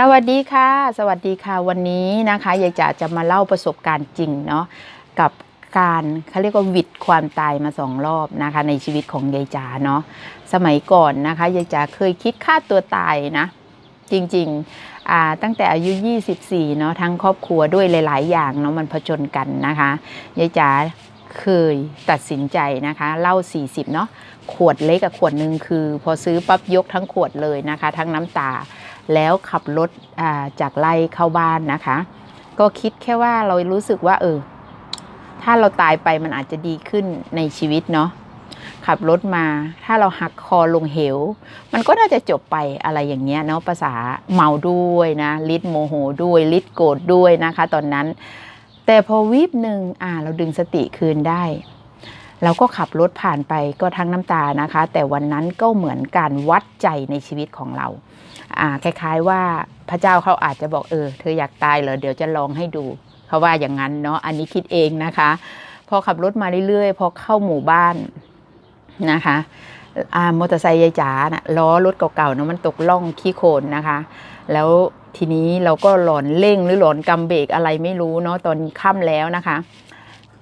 สวัสดีค่ะ สวัสดีค่ะวันนี้นะคะยายจ๋าจะมาเล่าประสบการณ์จริงเนาะกับการเขาเรียกว่าวิดความตายมาสองรอบนะคะ ในชีวิตของยายจ๋าเนาะสมัยก่อนนะคะยายจ๋าเคยคิดฆ่าตัวตายนะ จริงๆอ่าตั้งแต่อายุ 24เนาะทั้งครอบครัวด้วยหลาย ๆ อย่างเนาะมันผจญกันนะคะยายจ๋าเคยตัดสินใจนะคะเหล้า40เนาะขวดเล็กกับขวดหนึ่งคือ พอซื้อปั๊บยกทั้งขวดเลยนะคะ ทั้งน้ำตา แล้วขับรถจากไล่เข้าบ้านนะคะ ก็คิดแค่ว่าเรารู้สึกว่า เออ ถ้าเราตายไปมันอาจจะดีขึ้นในชีวิตเนาะขับรถมา ถ้าเราหักคอลงเหว มันก็น่าจะจบไปอะไรอย่างเงี้ยเนาะภาษาเมาด้วยนะลิดโมโหด้วยลิดโกรธด้วยนะคะ ตอนนั้น แต่พอวิบหนึ่งอ่า เราดึงสติคืนได้เราก็ขับรถผ่านไปก็ทั้งน้ำตานะคะ แต่วันนั้นก็เหมือนการวัดใจในชีวิตของเรา คล้ายๆว่าพระเจ้าเขาอาจจะบอกเออ เธออยากตายเหรอเดี๋ยวจะลองให้ดูเขาว่าอย่างนั้นเนาะอันนี้คิดเองนะคะ พอขับรถมาเรื่อยๆ พอเข้าหมู่บ้านนะคะอ่ามอเตอร์ไซค์ยายจ๋านะล้อรถเก่าๆเนาะมันตกล่องขี้โคลนนะคะ แล้วทีนี้เราก็หลอนเร่งหรือหลอนกำเบรกอะไรไม่รู้เนาะตอนค่ำแล้วนะคะ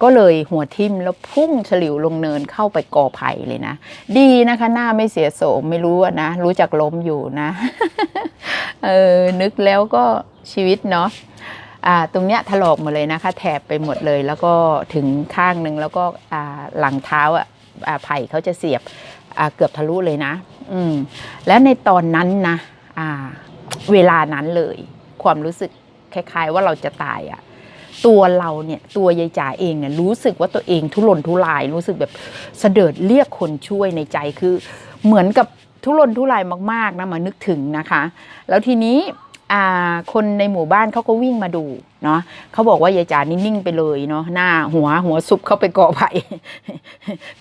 ก็เลยหัวทิ่มแล้วพุ่งฉลิวลงเนินเข้าไปกอไผ่เลยนะ ดีนะคะหน้าไม่เสียโสมไม่รู้นะ รู้จักล้มอยู่นะ เออ นึกแล้วก็ชีวิตเนาะอ่าตรงเนี้ยถลอกหมดเลยนะคะ แถบไปหมดเลย แล้วก็ถึงข้างหนึ่งแล้วก็อ่าหลังเท้าอะไผ่เขาจะเสียบอ่าเกือบทะลุเลยนะ อืมแล้วในตอนนั้นนะอ่าเวลานั้นเลย ความรู้สึกคล้าย ๆ ว่าเราจะตายอะ ตัวเราเนี่ยตัวยายจ๋าเองเนี่ยรู้สึกว่าตัวเองทุรนทุราย รู้สึกแบบเสดิร์ดเรียกคนช่วยในใจคือ เหมือนกับทุรนทุรายมากๆนะมานึกถึงนะคะ แล้วทีนี้อ่าคนในหมู่บ้านเขาก็วิ่งมาดูเนาะเขาบอกว่ายายจ๋านิ่งๆไปเลยเนาะหน้าหัวหัวซุบเข้าไปเกาะไผ่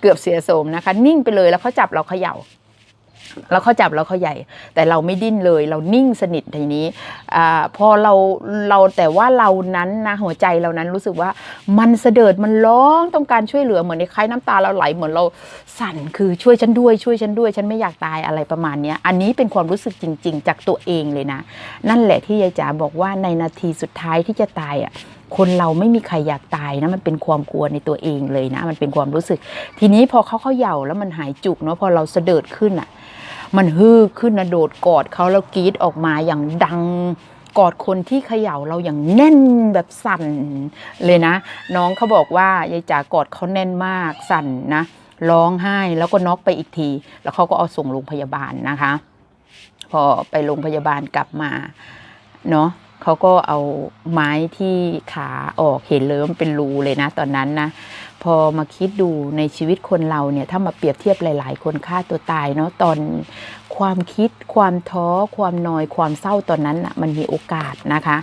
เกือบเสียโสมนะคะ นิ่งไปเลยแล้วเขาจับเราเขย่า แล้วเขาจับแล้วเขาใหญ่ แต่เราไม่ดิ้นเลย เรานิ่งสนิททีนี้อพอเราเราแต่ว่าเรานั้นนะหัวใจเรานั้นรู้สึกว่ามันเสดิดมันร้องต้องการช่วยเหลือเหมือนในคล้ายน้ำตาเราไหลเหมือนเราสั่นคือช่วยฉันด้วยช่วยฉันด้วย ฉันไม่อยากตายอะไรประมาณนี้อันนี้เป็นความรู้สึกจริง ๆ จากตัวเองเลยนะ นั่นแหละที่ยายจ๋าบอกว่าในนาทีสุดท้ายที่จะตายอะ คนเราไม่มีใครอยากตายนะมันเป็นความกลัวในตัวเองเลยนะ มันเป็นความรู้สึก ทีนี้พอเขาเขย่าแล้วมันหายจุกเนาะพอเราเสดิร์ดขึ้นอะ มันฮือขึ้นนะโดดกอดเขาแล้วกรีดออกมาอย่างดังกอดคนที่เขย่าเราอย่างแน่นแบบสั่นเลยนะ น้องเขาบอกว่ายายจ๋ากอดเขาแน่นมากสั่นนะร้องไห้แล้วก็น็อกไปอีกที แล้วเขาก็เอาส่งโรงพยาบาลนะคะ พอไปโรงพยาบาลกลับมาเนาะ เขาก็เอาไม้ที่ขาออกเห็นเลยมันเป็นรูเลยนะ ตอนนั้นนะพอมาคิดดูในชีวิตคนเราเนี่ยถ้ามาเปรียบเทียบหลาย ๆ คนฆ่าตัวตายเนาะตอนความคิดความท้อ ความนอยความเศร้าตอนนั้นนะมันมีโอกาสนะคะ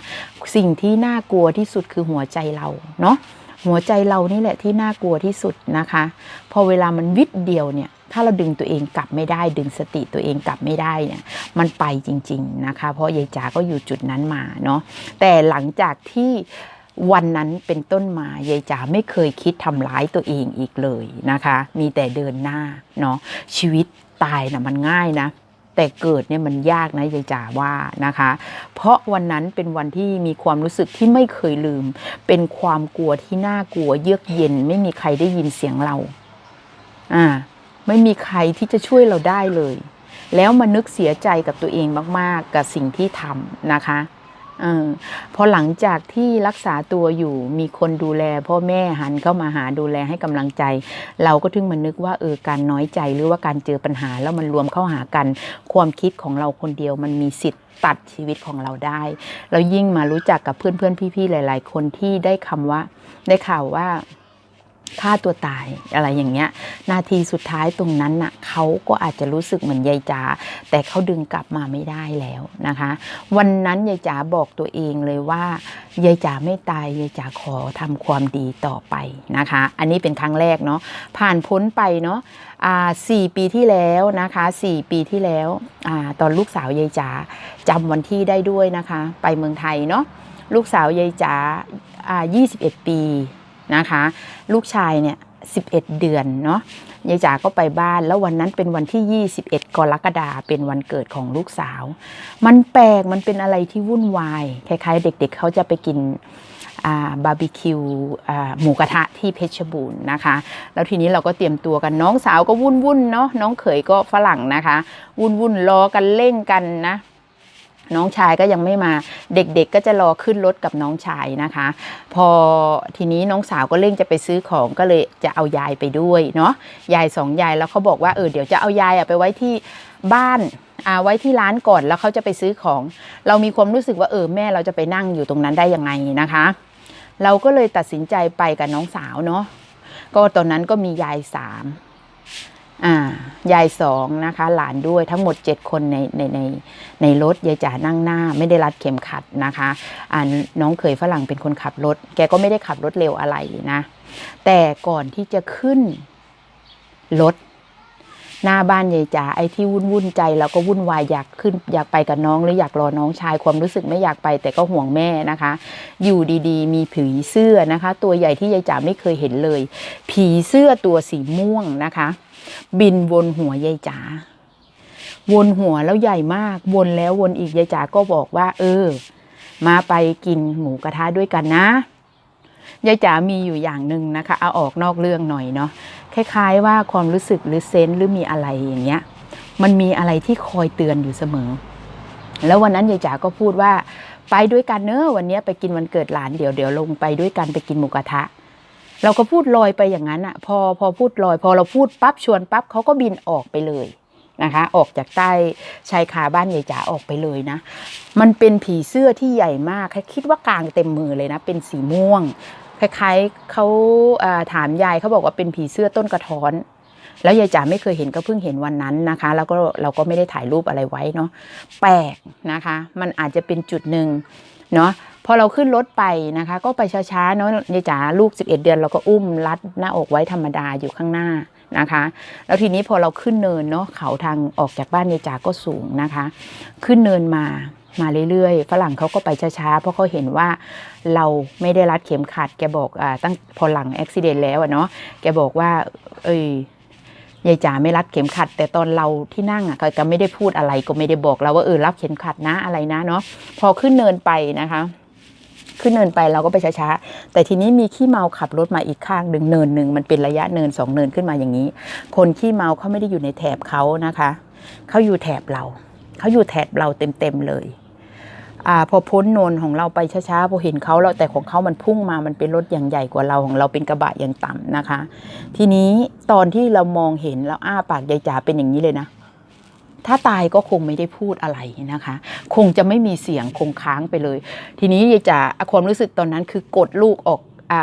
สิ่งที่น่ากลัวที่สุดคือหัวใจเราเนาะหัวใจเรานี่แหละที่น่ากลัวที่สุดนะคะ พอเวลามันวิดเดียวเนี่ย ถ้าเราดึงตัวเองกลับไม่ได้ ดึงสติตัวเองกลับไม่ได้เนี่ยมันไปจริง ๆนะคะ เพราะยายจ๋าก็อยู่จุดนั้นมาเนาะแต่หลังจากที่วันนั้นเป็นต้นมายายจ๋าไม่เคยคิดทำร้ายตัวเองอีกเลยนะคะ มีแต่เดินหน้าเนาะชีวิตตายนะมันง่ายนะ แต่เกิดเนี่ยมันยากนะยายจ๋าว่านะคะ เพราะวันนั้นเป็นวันที่มีความรู้สึกที่ไม่เคยลืม เป็นความกลัวที่น่ากลัวเยือกเย็น ไม่มีใครได้ยินเสียงเรา อ่า ไม่มีใครที่จะช่วยเราได้เลย แล้วมานึกเสียใจกับตัวเองมาก ๆ กับสิ่งที่ทำนะคะอพอหลังจากที่รักษาตัวอยู่มีคนดูแล พ่อแม่หันเข้ามาหาดูแลให้กำลังใจ เราก็ถึงมานึกว่าเออการน้อยใจหรือว่าการเจอปัญหาแล้วมันรวมเข้าหากัน ความคิดของเราคนเดียวมันมีสิทธิ์ตัดชีวิตของเราได้แล้วยิ่งมารู้จักกับเพื่อนๆพี่ๆหลาย ๆ คนที่ได้คำว่า ได้ข่าวว่า ฆ่าตัวตายอะไรอย่างเงี้ย นาทีสุดท้ายตรงนั้นน่ะเขาก็อาจจะรู้สึกเหมือนยายจ๋าแต่เขาดึงกลับมาไม่ได้แล้วนะคะ วันนั้นยายจ๋าบอกตัวเองเลยว่ายายจ๋าไม่ตายยายจ๋าขอทำความดีต่อไปนะคะ อันนี้เป็นครั้งแรกเนาะผ่านพ้นไปเนาะอ่าสี่ปีที่แล้วนะคะสี่ปีที่แล้วอ่าตอนลูกสาวยายจ๋าจำวันที่ได้ด้วยนะคะ ไปเมืองไทยเนาะลูกสาวยายจ๋าอ่า21 ปี นะคะ ลูกชายเนี่ย11 เดือนเนาะยายจ๋าก็ไปบ้านแล้ววันนั้นเป็นวันที่ 21 กรกฎาเป็นวันเกิดของลูกสาว มันแปลกมันเป็นอะไรที่วุ่นวายคล้ายๆ เด็กๆเขาจะไปกินบาร์บีคิวหมูกระทะที่เพชรบูรณ์นะคะ แล้วทีนี้เราก็เตรียมตัวกันน้องสาวก็วุ่นวุ่นๆเนาะน้องเขยก็ฝรั่งนะคะ วุ่นวุ่นๆรอกันเร่งกันนะ น้องชายก็ยังไม่มาเด็กๆก็จะรอขึ้นรถกับน้องชายนะคะ พอทีนี้น้องสาวก็เร่งจะไปซื้อของก็เลยจะเอายายไปด้วยเนาะยายสองยายแล้วเขาบอกว่าเออเดี๋ยวจะเอายายไปไว้ที่บ้านอ่าไว้ที่ร้านก่อนแล้วเขาจะไปซื้อของ เรามีความรู้สึกว่าเออแม่เราจะไปนั่งอยู่ตรงนั้นได้ยังไงนะคะ เราก็เลยตัดสินใจไปกับน้องสาวเนาะก็ตอนนั้นก็มียายสาม อ่ายายสองนะคะ หลานด้วยทั้งหมดเจ็ดคนในในในในรถยายจ๋านั่งหน้า ไม่ได้รัดเข็มขัดนะคะอ่าน้องเคยฝรั่งเป็นคนขับรถ แกก็ไม่ได้ขับรถเร็วอะไรนะ แต่ก่อนที่จะขึ้นรถ หน้าบ้านยายจ๋าไอ้ที่วุ่นวุ่นใจเราก็วุ่นวายอยากขึ้น อยากไปกับน้องหรืออยากรอน้องชายความรู้สึกไม่อยากไปแต่ก็ห่วงแม่นะคะ อยู่ดีๆ มีผีเสื้อนะคะ ตัวใหญ่ที่ยายจ๋าไม่เคยเห็นเลย ผีเสื้อตัวสีม่วงนะคะ บินวนหัวยายจ๋าวนหัวแล้วใหญ่มาก วนแล้ววนอีกยายจ๋าก็บอกว่า เออ มาไปกินหมูกระทะด้วยกันนะยายจ๋ามีอยู่อย่างหนึ่งนะคะ เอาออกนอกเรื่องหน่อยเนาะ คล้ายๆ ว่าความรู้สึกหรือเซนส์หรือมีอะไรอย่างเงี้ย มันมีอะไรที่คอยเตือนอยู่เสมอ แล้ววันนั้นยายจ๋าก็พูดว่า ไปด้วยกันเนอะวันนี้ไปกินวันเกิดหลานเดี๋ยวเดี๋ยวลงไปด้วยกันไปกินหมูกระทะ เราก็พูดลอยไปอย่างนั้นอะพอพอพูดลอย พอเราพูดปั๊บชวนปั๊บเขาก็บินออกไปเลยนะคะออกจากใต้ชายคาบ้านยายจ๋าออกไปเลยนะ มันเป็นผีเสื้อที่ใหญ่มากคิดว่ากลางเต็มมือเลยนะ เป็นสีม่วง คล้ายๆเขาถามยายเขาบอกว่าเป็นผีเสื้อต้นกระท้อน แล้วยายจ๋าไม่เคยเห็นก็เพิ่งเห็นวันนั้นนะคะ แล้วก็เราก็ไม่ได้ถ่ายรูปอะไรไว้เนาะแปลกนะคะ มันอาจจะเป็นจุดหนึ่งเนาะพอเราขึ้นรถไปนะคะ ก็ไปช้าๆเนาะยายจ๋าลูก 11 เดือนเราก็อุ้มรัดหน้าอกไว้ธรรมดาอยู่ข้างหน้านะคะ แล้วทีนี้พอเราขึ้นเนินเนาะเขาทางออกจากบ้านยายจ๋าก็สูงนะคะ ขึ้นเนินมา มาเรื่อยๆ ฝรั่งเขาก็ไปช้าๆ เพราะเขาเห็นว่าเราไม่ได้รัดเข็มขัด แกบอกอ่าตั้งพอหลังอุบิเหตุแล้วอะเนาะ แกบอกว่า เอ้ยยายจ๋าไม่รัดเข็มขัด แต่ตอนเราที่นั่งอะก็ก็ไม่ได้พูดอะไรก็ไม่ได้บอกเราว่าเออรับเข็มขัดนะอะไรนะเนาะ พอขึ้นเนินไปนะคะ ขึ้นเนินไปเราก็ไปช้าๆ แต่ทีนี้มีขี้เมาขับรถมาอีกข้างหนึ่งเนินหนึ่งมันเป็นระยะเนินสองเนินขึ้นมาอย่างนี้ คนขี้เมาเขาไม่ได้อยู่ในแถบเขานะคะ เขาอยู่แถบเรา เขาอยู่แถบเราเต็มๆเลย อ่าพอพ้นโนนของเราไปช้าๆพอเห็นเขาแล้วแต่ของเขามันพุ่งมามันเป็นรถอย่างใหญ่กว่าเราของเราเป็นกระบะอย่างต่ำนะคะ ทีนี้ตอนที่เรามองเห็นแล้วอ้าปากยายจ๋าเป็นอย่างนี้เลยนะ ถ้าตายก็คงไม่ได้พูดอะไรนะคะ คงจะไม่มีเสียงคงค้างไปเลย ทีนี้ยายจ๋าความรู้สึกตอนนั้นคือกดลูกออกอ่า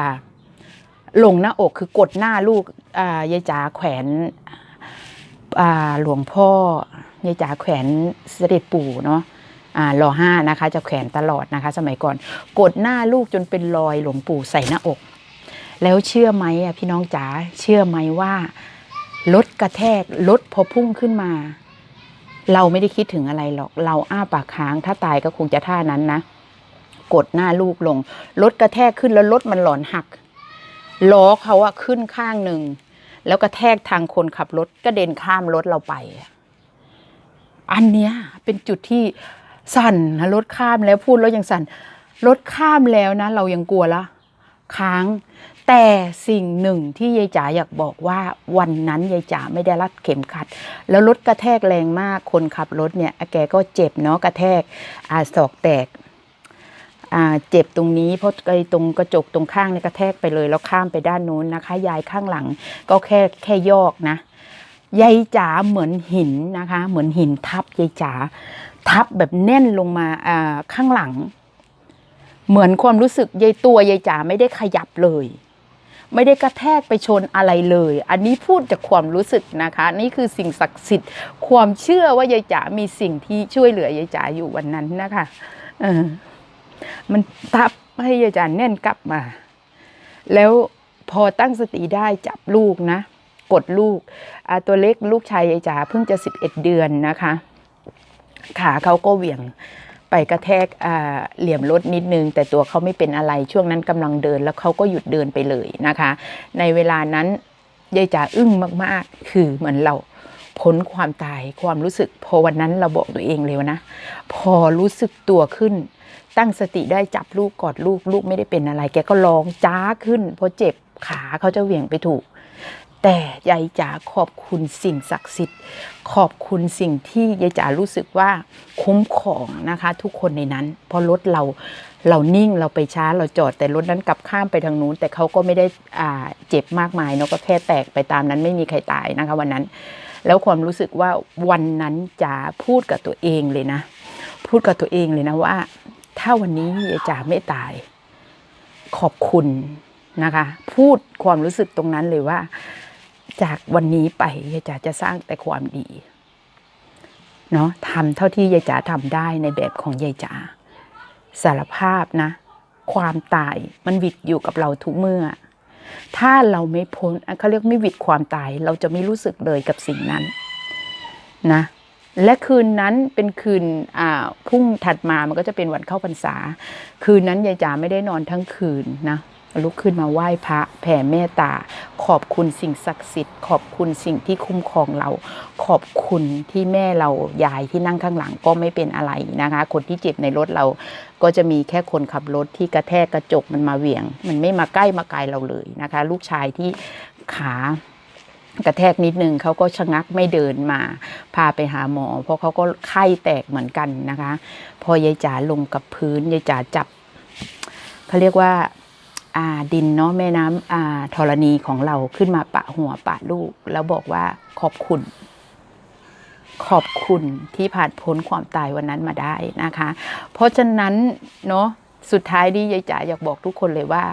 ลงหน้าอกคือกดหน้าลูกอ่ายายจ๋าแขวนอ่าหลวงพ่อยายจ๋าแขวนเสด็จปู่เนาะ รอห้านะคะ จะแขวนตลอดนะคะ สมัยก่อน กดหน้าลูกจนเป็นรอยหลวงปู่ใส่หน้าอก แล้วเชื่อไหมพี่น้องจ๋าเชื่อไหมว่ารถกระแทกรถพอพุ่งขึ้นมา เราไม่ได้คิดถึงอะไรหรอก เราอ้าปากค้างถ้าตายก็คงจะท่านั้นนะ กดหน้าลูกลงรถกระแทกขึ้นแล้วรถมันหลอนหักล้อเขาอะขึ้นข้างหนึ่งแล้วกระแทกทางคนขับรถกระเด็นข้ามรถเราไป อันเนี้ยเป็นจุดที่ สั่นนะรถข้ามแล้วพูดแล้วยังสั่นรถข้ามแล้วนะ เรายังกลัวละค้าง แต่สิ่งหนึ่งที่ยายจ๋าอยากบอกว่าวันนั้นยายจ๋าไม่ได้รัดเข็มขัด แล้วรถกระแทกแรงมากคนขับรถเนี่ยแกก็เจ็บเนาะกระแทกอาศอกแตกอ่าเจ็บตรงนี้เพราะไอ้ตรงกระจกตรงข้างเนี่ยกระแทกไปเลย แล้วข้ามไปด้านนู้นนะคะ ยายข้างหลังก็แค่แค่ยอกนะยายจ๋าเหมือนหินนะคะ เหมือนหินทับยายจ๋า ทับแบบแน่นลงมาอ่าข้างหลัง เหมือนความรู้สึกยายตัวยายจ๋าไม่ได้ขยับเลย ไม่ได้กระแทกไปชนอะไรเลย อันนี้พูดจากความรู้สึกนะคะ นี่คือสิ่งศักดิ์สิทธิ์ ความเชื่อว่ายายจ๋ามีสิ่งที่ช่วยเหลือยายจ๋าอยู่วันนั้นนะคะเออมันทับให้ยายจ๋าแน่นกลับมา แล้วพอตั้งสติได้จับลูกนะ กดลูกตัวเล็กลูกชายยายจ๋าเพิ่งจะสิบเอ็ดเดือนนะคะ ขาเขาก็เหวี่ยงไปกระแทกอ่าเหลี่ยมรถนิดนึง แต่ตัวเขาไม่เป็นอะไรช่วงนั้นกำลังเดินแล้วเขาก็หยุดเดินไปเลยนะคะ ในเวลานั้นยายจ๋าอึ้งมากๆ คือเหมือนเราพ้นความตายความรู้สึก พอวันนั้นเราบอกตัวเองเลยนะ พอรู้สึกตัวขึ้น ตั้งสติได้จับลูกกอดลูกลูกไม่ได้เป็นอะไร แกก็ร้องจ้าขึ้นเพราะเจ็บขาเขาจะเหวี่ยงไปถูก แต่ยายจ๋าขอบคุณสิ่งศักดิ์สิทธิ์ ขอบคุณสิ่งที่ยายจ๋ารู้สึกว่าคุ้มครองนะคะ ทุกคนในนั้นเพราะรถเราเรานิ่งเราไปช้าเราจอดแต่รถนั้นกลับข้ามไปทางนู้น แต่เขาก็ไม่ได้อ่าเจ็บมากมายเนาะก็แค่แตกไปตามนั้นไม่มีใครตายนะคะวันนั้น แล้วความรู้สึกว่าวันนั้นจ๋าพูดกับตัวเองเลยนะ พูดกับตัวเองเลยนะว่า ถ้าวันนี้ยายจ๋าไม่ตาย ขอบคุณนะคะ พูดความรู้สึกตรงนั้นเลยว่า จากวันนี้ไปยายจ๋าจะสร้างแต่ความดีเนาะทำเท่าที่ยายจ๋าทำได้ในแบบของยายจ๋าสารภาพนะ ความตายมันวิดอยู่กับเราทุกเมื่อ ถ้าเราไม่พ้นเขาเรียกไม่วิดความตาย เราจะไม่รู้สึกเลยกับสิ่งนั้นนะและคืนนั้นเป็นคืนอ่าพุ่งถัดมามันก็จะเป็นวันเข้าพรรษา คืนนั้นยายจ๋าไม่ได้นอนทั้งคืนนะ ลุกขึ้นมาไหว้พระแผ่เมตตา ขอบคุณสิ่งศักดิ์สิทธิ์ ขอบคุณสิ่งที่คุ้มครองเรา ขอบคุณที่แม่เรายายที่นั่งข้างหลังก็ไม่เป็นอะไรนะคะ คนที่เจ็บในรถเราก็จะมีแค่คนขับรถที่กระแทกกระจกมันมาเหวี่ยง มันไม่มาใกล้มาไกลเราเลยนะคะ ลูกชายที่ขากระแทกนิดนึงเขาก็ชะงักไม่เดินมา พาไปหาหมอ เพราะเขาก็ไข้แตกเหมือนกันนะคะ พอยายจ๋าลงกับพื้นยายจ๋าจับเขาเรียกว่าอ่า ดินเนาะแม่น้ำธรณีของเราขึ้นมาปะหัวปะลูก แล้วบอกว่าขอบคุณ ขอบคุณที่ผ่านพ้นความตายวันนั้นมาได้นะคะ เพราะฉะนั้นเนาะสุดท้ายนี้ยายจ๋าอยากบอกทุกคนเลยว่า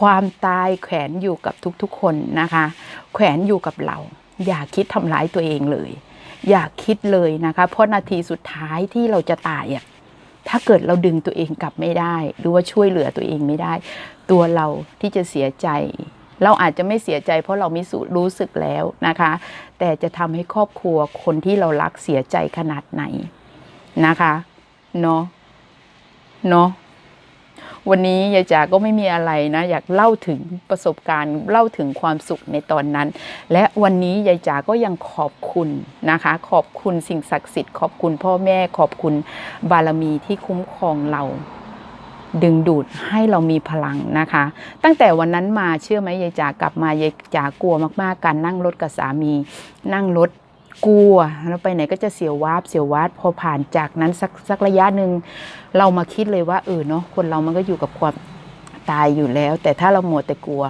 ความตายแขวนอยู่กับทุกๆคนนะคะ แขวนอยู่กับเรา อย่าคิดทำร้ายตัวเองเลย อย่าคิดเลยนะคะ เพราะนาทีสุดท้ายที่เราจะตายอะ ถ้าเกิดเราดึงตัวเองกลับไม่ได้ หรือว่าช่วยเหลือตัวเองไม่ได้ ตัวเราที่จะเสียใจ เราอาจจะไม่เสียใจ เพราะเราไม่สู้รู้สึกแล้วนะคะ แต่จะทำให้ครอบครัวคนที่เรารักเสียใจขนาดไหนนะคะเนาะเนาะ วันนี้ยายจ๋าก็ไม่มีอะไรนะ อยากเล่าถึงประสบการณ์เล่าถึงความสุขในตอนนั้น และวันนี้ยายจ๋าก็ยังขอบคุณนะคะ ขอบคุณสิ่งศักดิ์สิทธิ์ขอบคุณพ่อแม่ขอบคุณบารมีที่คุ้มครองเราดึงดูดให้เรามีพลังนะคะ ตั้งแต่วันนั้นมาเชื่อไหมยายจ๋ากลับมายายจ๋ากลัวมากๆการนั่งรถกับสามี นั่งรถ กลัวแล้วไปไหนก็จะเสียววาบเสียววาดพอผ่านจากนั้นสักสักระยะหนึ่งเรามาคิดเลยว่าเออเนาะคนเรามันก็อยู่กับความตายอยู่แล้ว แต่ถ้าเราหมดแต่กลัว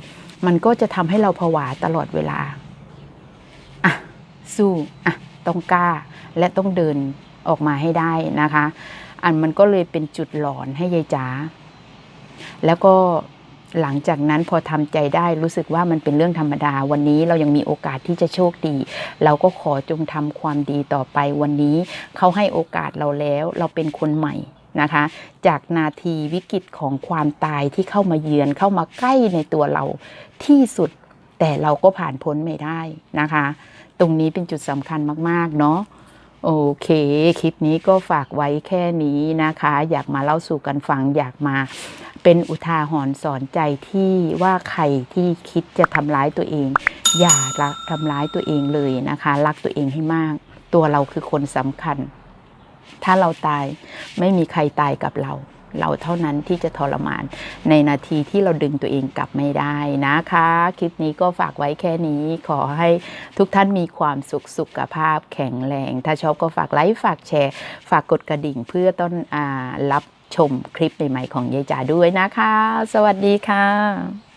มันก็จะทำให้เราผวาตลอดเวลาอะสู้อะต้องกล้าและต้องเดินออกมาให้ได้นะคะ อันมันก็เลยเป็นจุดหลอนให้ยายจ๋าแล้วก็ หลังจากนั้นพอทำใจได้รู้สึกว่ามันเป็นเรื่องธรรมดา วันนี้เรายังมีโอกาสที่จะโชคดี เราก็ขอจงทำความดีต่อไปวันนี้เขาให้โอกาสเราแล้วเราเป็นคนใหม่นะคะ จากนาทีวิกฤตของความตายที่เข้ามาเยือนเข้ามาใกล้ในตัวเราที่สุด แต่เราก็ผ่านพ้นไม่ได้นะคะ ตรงนี้เป็นจุดสำคัญมาก ๆ เนาะโอเค คลิปนี้ก็ฝากไว้แค่นี้นะคะ อยากมาเล่าสู่กันฟังอยากมา เป็นอุทาหรณ์สอนใจที่ว่าใครที่คิดจะทำร้ายตัวเอง อย่ารักทำร้ายตัวเองเลยนะคะ รักตัวเองให้มาก ตัวเราคือคนสำคัญ ถ้าเราตายไม่มีใครตายกับเราเราเท่านั้นที่จะทรมาน ในนาทีที่เราดึงตัวเองกลับไม่ได้นะคะ คลิปนี้ก็ฝากไว้แค่นี้ ขอให้ทุกท่านมีความสุขสุขภาพแข็งแรง ถ้าชอบก็ฝากไลค์ฝากแชร์ ฝากกดกระดิ่งเพื่อต้นอารับ ชมคลิปใหม่ๆของยายจ๋าด้วยนะคะ สวัสดีค่ะ